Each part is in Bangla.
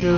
Good.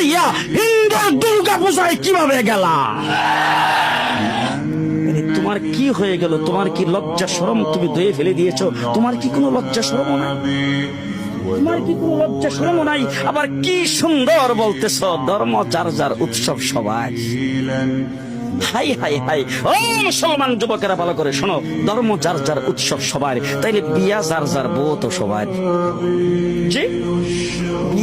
হইয়া হিন্দুর দুর্গা পূজায় কীভাবে গেলা তোমার কি হয়ে গেল? তোমার কি লজ্জা শরম তুমি দয়ে ফেলে দিয়েছ? তোমার কি কোনো লজ্জা নাই? তোমার কি কোনো লজ্জা শরম নাই? আবার কি সুন্দর বলতেছ, ধর্ম যার যার উৎসব সবাই। High high high. ও মুসলমান যুবকেরা ভালো করে শোনো, ধর্ম যার যার উৎসব সবার তাইলে বিয়া যার যার বউ তো সবার জি?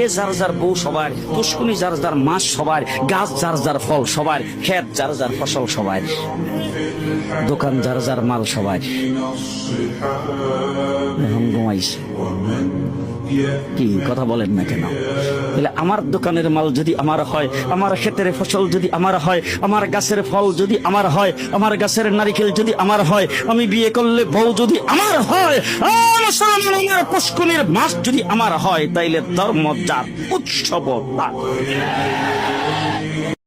বিয়ে যার যার বউ সবার পুষ্কুনি যার যার মাছ সবার, গাছ যার যার ফল সবার, ক্ষেত যার যার ফসল সবার, দোকান যার যার মাল সবার। কি কথা বলেন না কেন? আমার দোকানের মাল যদি আমার হয়, আমার ক্ষেতের ফসল যদি আমার হয়, আমার গাছের ফল যদি আমার হয়, আমার গাছের নারিকেল যদি আমার হয়, আমি বিয়ে করলে বউ যদি আমার হয় আমার মাছ যদি আমার হয়, তাইলে ধর্ম যার উৎসব